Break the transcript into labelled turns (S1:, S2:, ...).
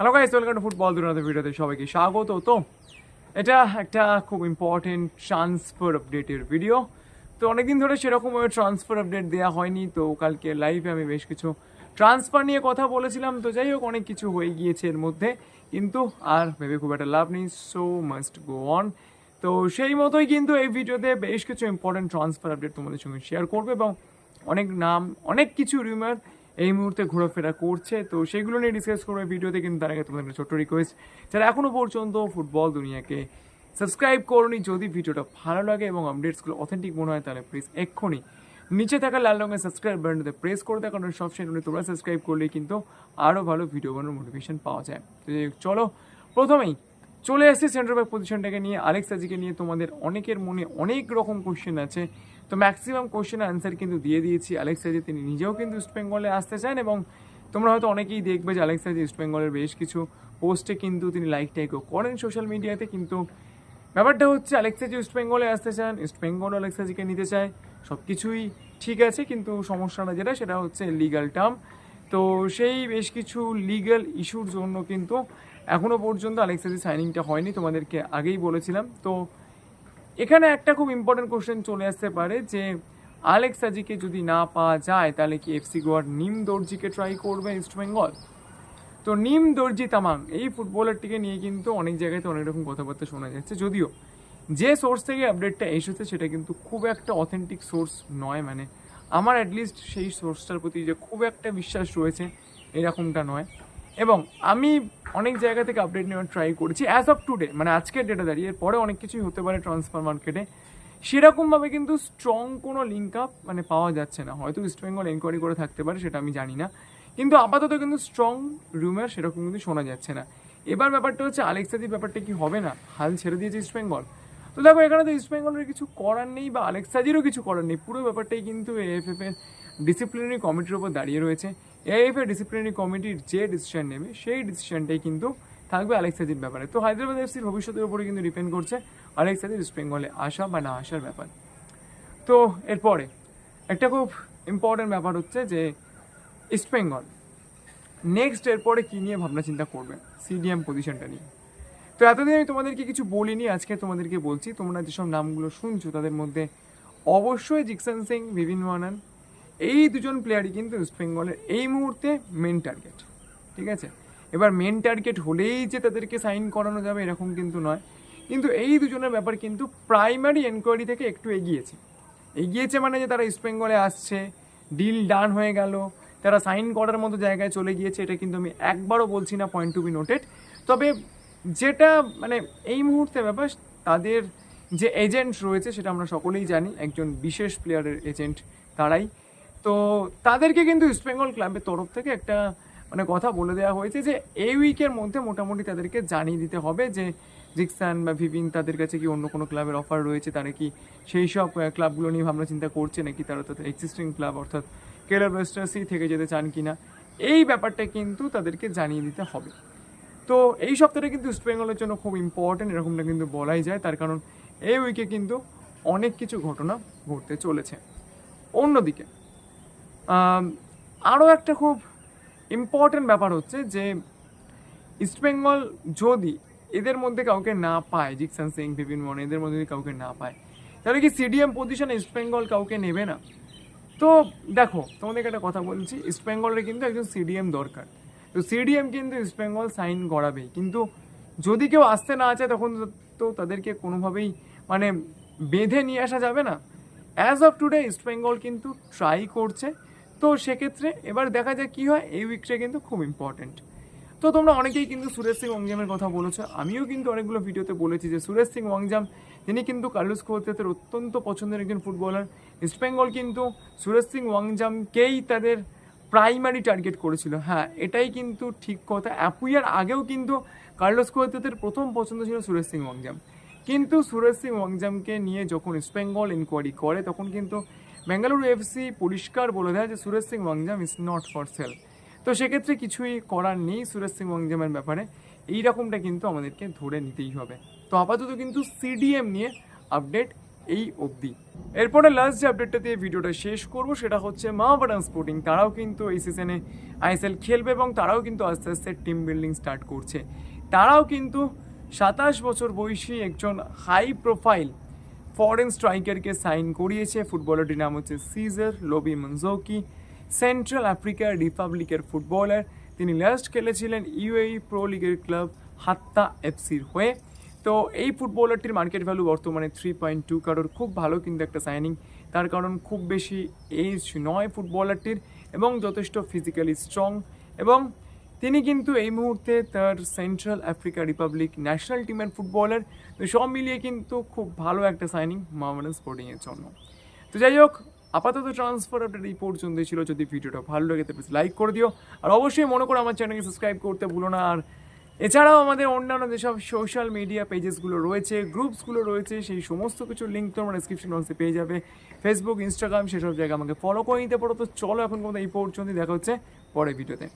S1: Hello guys welcome to football দুর্নাথ ভিডিওতে সবাইকে স্বাগত। তো এটা একটা খুব ইম্পর্টেন্ট ট্রান্সফার আপডেটের ভিডিও তো অনেকদিন ধরে সেরকম ট্রান্সফার আপডেট দেওয়া হয়নি, তো কালকে লাইভে আমি বেশ কিছু ট্রান্সফার নিয়ে কথা বলেছিলাম। তো যাই হোক, অনেক কিছু হয়ে গিয়েছে এর মধ্যে, কিন্তু আর ভেবে খুব একটা লাভ নেই সো মাস্ট গো অন তো সেই মতোই কিন্তু এই ভিডিওতে বেশ কিছু ইম্পর্টেন্ট ট্রান্সফার আপডেট তোমাদের সঙ্গে শেয়ার করবে এবং অনেক নাম, অনেক কিছু রিউমার এই মুহূর্তে ঘোরাফেরা করছে। তো সেগুলো নিয়ে ডিসকাস করবে ভিডিওতে, কিন্তু তার আগে তোমাদের ছোট্ট রিকোয়েস্ট যারা এখনও পর্যন্ত ফুটবল দুনিয়াকে সাবস্ক্রাইব করনি, যদি ভিডিওটা ভালো লাগে এবং আপডেটসগুলো অথেন্টিক মনে হয়, তাহলে প্লিজ এক্ষুনি নিচে থাকা লাল রঙের সাবস্ক্রাইব বাটনটাতে প্রেস করে দেয় কারণ সব সেগুলো তোমরা সাবস্ক্রাইব করলে কিন্তু আরও ভালো ভিডিও বানানোর মোটিভেশন পাওয়া যায়। তো চলো, প্রথমেই চলে আসছি সেন্টার ব্যাক পজিশনটাকে নিয়ে। আলেক্স আজিকে নিয়ে তোমাদের অনেকের মনে অনেক রকম কোশ্চেন আছে। তো ম্যাক্সিমাম কোশ্চেনের অ্যান্সার কিন্তু দিয়ে দিয়েছি। আলেক্স আজি তিনি নিজেও কিন্তু ইস্ট বেঙ্গলে আসতে চান এবং তোমরা হয়তো অনেকেই দেখবে যে আলেক্স আজি ইস্ট বেঙ্গলের বেশ কিছু পোস্টে কিন্তু তিনি লাইক টাইকও করেন সোশ্যাল মিডিয়াতে কিন্তু ব্যাপারটা হচ্ছে আলেক্সাজি ইস্ট বেঙ্গলে আসতে চান ইস্ট বেঙ্গল আলেক্সাজিকে নিতে চায় সব কিছুই ঠিক আছে, কিন্তু সমস্যাটা যেটা, সেটা হচ্ছে লিগাল টার্ম তো সেই বেশ কিছু লিগ্যাল ইস্যুর জন্য কিন্তু এখনও পর্যন্ত আলেক্সাজি সাইনিংটা হয়নি, তোমাদেরকে আগেই বলেছিলাম। তো এখানে একটা খুব ইম্পর্টেন্ট কোশ্চেন চলে আসতে পারে যে আলেক্সাজিকে যদি না পাওয়া যায়, তাহলে কি এফসি গোয়ার নিম দর্জিকে ট্রাই করবে ইস্ট বেঙ্গল তো নিম দর্জি তামাং, এই ফুটবলারটিকে নিয়ে কিন্তু অনেক জায়গাতে অনেক রকম কথাবার্তা শোনা যাচ্ছে। যদিও যে সোর্স থেকে আপডেটটা এসেছে, সেটা কিন্তু খুব একটা অথেন্টিক সোর্স নয়। মানে আমার অ্যাটলিস্ট সেই সোর্সটার প্রতি যে খুব একটা বিশ্বাস রয়েছে, এরকমটা নয়। এবং আমি অনেক জায়গা থেকে আপডেট নেওয়ার ট্রাই করেছি অ্যাজ অফ টুডে মানে আজকের ডেটা দাঁড়িয়ে পরে অনেক কিছুই হতে পারে ট্রান্সফার মার্কেটে সেরকমভাবে কিন্তু স্ট্রং কোনো লিঙ্ক আপ মানে পাওয়া যাচ্ছে না। হয়তো ইস্ট বেঙ্গল এনকোয়ারি করে থাকতে পারে, সেটা আমি জানি না। কিন্তু আপাতত কিন্তু স্ট্রং রুমের সেরকম কিন্তু শোনা যাচ্ছে না। এবার ব্যাপারটা হচ্ছে আলেক্সাদির ব্যাপারটা কি হবে না? হাল ছেড়ে দিয়েছে ইস্ট বেঙ্গল তো দেখো, এখানে তো ইস্ট বেঙ্গলের কিছু করার নেই বা আলেক্সাজিরও কিছু করার নেই। পুরো ব্যাপারটাই কিন্তু এএফএফ এর ডিসিপ্লিনারি কমিটির উপর দাঁড়িয়ে রয়েছে। এএফ এর ডিসিপ্লিনারি কমিটির যে ডিসিশন নেবে, সেই ডিসিশনটাই কিন্তু থাকবে আলেক্সাজির ব্যাপারে। তো হায়দ্রাবাদ এফসির ভবিষ্যতের উপরে কিন্তু ডিপেন্ড করছে আলেক্সাজির ইস্ট বেঙ্গলে আসা বা না আসার ব্যাপার। তো এরপরে, একটা খুব ইম্পর্টেন্ট ব্যাপার হচ্ছে যে ইস্ট বেঙ্গল নেক্সট এরপরে কী নিয়ে ভাবনা চিন্তা করবে সিডিএম পজিশনটা নিয়ে? তো এতদিন আমি তোমাদেরকে কিছু বলিনি, আজকে তোমাদেরকে বলছি, তোমরা যেসব নামগুলো শুনছো তাদের মধ্যে অবশ্যই জিকসন সিং বিভিন ওয়ানান এই দুজন প্লেয়ারই কিন্তু ইস্ট বেঙ্গলের এই মুহূর্তে মেন টার্গেট ঠিক আছে? এবার মেন টার্গেট হলেই যে তাদেরকে সাইন করানো যাবে এরকম কিন্তু নয়। কিন্তু এই দুজনের ব্যাপার কিন্তু প্রাইমারি এনকোয়ারি থেকে একটু এগিয়েছে। এগিয়েছে মানে যে তারা ইস্ট বেঙ্গলে আসছে ডিল ডান হয়ে গেল, তারা সাইন করার মতো জায়গায় চলে গিয়েছে, এটা কিন্তু আমি একবারও বলছি না পয়েন্ট টু বি নোটেড তবে যেটা মানে এই মুহূর্তে ব্যাপার, তাদের যে এজেন্ট রয়েছে, সেটা আমরা সকলেই জানি, একজন বিশেষ প্লেয়ারের এজেন্ট তারাই। তো তাদেরকে কিন্তু ইস্টবেঙ্গল ক্লাবের তরফ থেকে একটা মানে কথা বলে দেওয়া হয়েছে যে এই উইকের মধ্যে মোটামুটি তাদেরকে জানিয়ে দিতে হবে যে জিকসান বা ভিভিন তাদের কাছে কি অন্য কোনো ক্লাবের অফার রয়েছে, তারা কি সেই সব ক্লাবগুলো নিয়ে ভাবনা চিন্তা করছে নাকি তারা তাদের এক্সিস্টিং ক্লাব অর্থাৎ কেরার ওয়েস্টার্সই থেকে যেতে চান কি না এই ব্যাপারটা কিন্তু তাদেরকে জানিয়ে দিতে হবে। তো এই সপ্তাহটা কিন্তু ইস্ট বেঙ্গলের জন্য খুব ইম্পর্টেন্ট এরকমটা কিন্তু বলাই যায়, তার কারণ এই উইকে কিন্তু অনেক কিছু ঘটনা ঘটতে চলেছে। অন্যদিকে আরও একটা খুব ইম্পর্টেন্ট ব্যাপার হচ্ছে যে ইস্টবেঙ্গল যদি এদের মধ্যে কাউকে না পায় জিকসান সিং বিপিন মন এদের মধ্যে যদি কাউকে না পায়, তাহলে কি সিডিএম পজিশনে ইস্টবেঙ্গল কাউকে নেবে না? তো দেখো, তোমাদেরকে একটা কথা বলছি ইস্টবেঙ্গলের কিন্তু একজন সিডিএম দরকার। তো সিডিএম কিন্তু ইস্টবেঙ্গল সাইন করাবেই। কিন্তু যদি কেউ আসতে না চায়, তখন তো তাদেরকে কোনোভাবেই মানে বেঁধে নিয়ে আসা যাবে না। অ্যাজ অফ টুডে ইস্টবেঙ্গল কিন্তু ট্রাই করছে। তো সেক্ষেত্রে এবার দেখা যায় কী হয়। এই উইকটা কিন্তু খুব ইম্পর্ট্যান্ট তো তোমরা অনেকেই কিন্তু সুরেশ সিং ওয়াংজামের কথা বলেছ। আমিও কিন্তু অনেকগুলো ভিডিওতে বলেছি যে সুরেশ সিং ওয়াংজাম তিনি কিন্তু কার্লোস কোহতের অত্যন্ত পছন্দের একজন ফুটবলার ইস্টবেঙ্গল কিন্তু সুরেশ সিং ওয়াংজামকেই তাদের প্রাইমারি টার্গেট করেছিল। হ্যাঁ এটাই কিন্তু ঠিক কথা। অ্যাপুইয়ার আগেও কিন্তু কার্লোস কোহতের প্রথম পছন্দ ছিল সুরেশ সিং ওয়াংজাম কিন্তু সুরেশ সিং ওয়াংজামকে নিয়ে যখন ইস্টবেঙ্গল ইনকোয়ারি করে, তখন কিন্তু বেঙ্গালুরু এফসি পরিষ্কার বলে দেয় যে Suresh Singh Wangjam is not for sale তো সেক্ষেত্রে কিছুই করার নেই সুরেশ সিং ওয়াংজামের ব্যাপারে। এই রকমটা কিন্তু আমাদেরকে ধরে নিতেই হবে। তো আপাতত কিন্তু সিডিএম নিয়ে আপডেট এই অবধি। এরপরে লাস্ট যে আপডেটটা দিয়ে ভিডিওটা শেষ করব, সেটা হচ্ছে মাহবাডান স্পোর্টিং তারাও কিন্তু এই সিজনে আইএসএল খেলবে এবং তারাও কিন্তু আস্তে আস্তে টিম বিল্ডিং স্টার্ট করছে। তারাও কিন্তু সাতাশ বছর বয়সী একজন হাই প্রোফাইল ফরেন স্ট্রাইকারকে সাইন করিয়েছে। ফুটবলারটির নাম হচ্ছে সিজার লোবি মনজোকি সেন্ট্রাল আফ্রিকার রিপাবলিকের ফুটবলার তিনি লাস্ট খেলেছিলেন ইউএই প্রো লিগের ক্লাব হাত্তা এফসির হয়ে। তো এই ফুটবলারটির মার্কেট ভ্যালু বর্তমানে থ্রি পয়েন্ট টু কারোর খুব ভালো কিন্তু একটা সাইনিং তার কারণ খুব বেশি এজ নয় ফুটবলারটির এবং যথেষ্ট ফিজিক্যালি স্ট্রং এবং তিনি কিন্তু এই মুহূর্তে তার সেন্ট্রাল আফ্রিকা রিপাবলিক ন্যাশনাল টিমের ফুটবলার তো সব মিলিয়ে কিন্তু খুব ভালো একটা সাইনিং মামাডান স্পোর্টিংয়ের জন্য। তো যাই হোক, আপাতত ট্রান্সফার আপডেট এই পর্যন্তই ছিল। যদি ভিডিওটা ভালো লাগে তো প্লিজ লাইক করে দিও। আর অবশ্যই মনে করো আমার চ্যানেলকে সাবস্ক্রাইব করতে ভুলো না। আর এছাড়াও আমাদের অন্যান্য যেসব সোশ্যাল মিডিয়া পেজেসগুলো রয়েছে গ্রুপসগুলো রয়েছে, সেই সমস্ত কিছু লিঙ্ক তোমরা ডিসক্রিপশন বক্সে পেয়ে যাবে। ফেসবুক ইনস্টাগ্রাম সেসব জায়গায় আমাকে ফলো করে নিতে পারো। তো চলো এখন কোনো এই পর্যন্তই। দেখা হচ্ছে পরের ভিডিওতে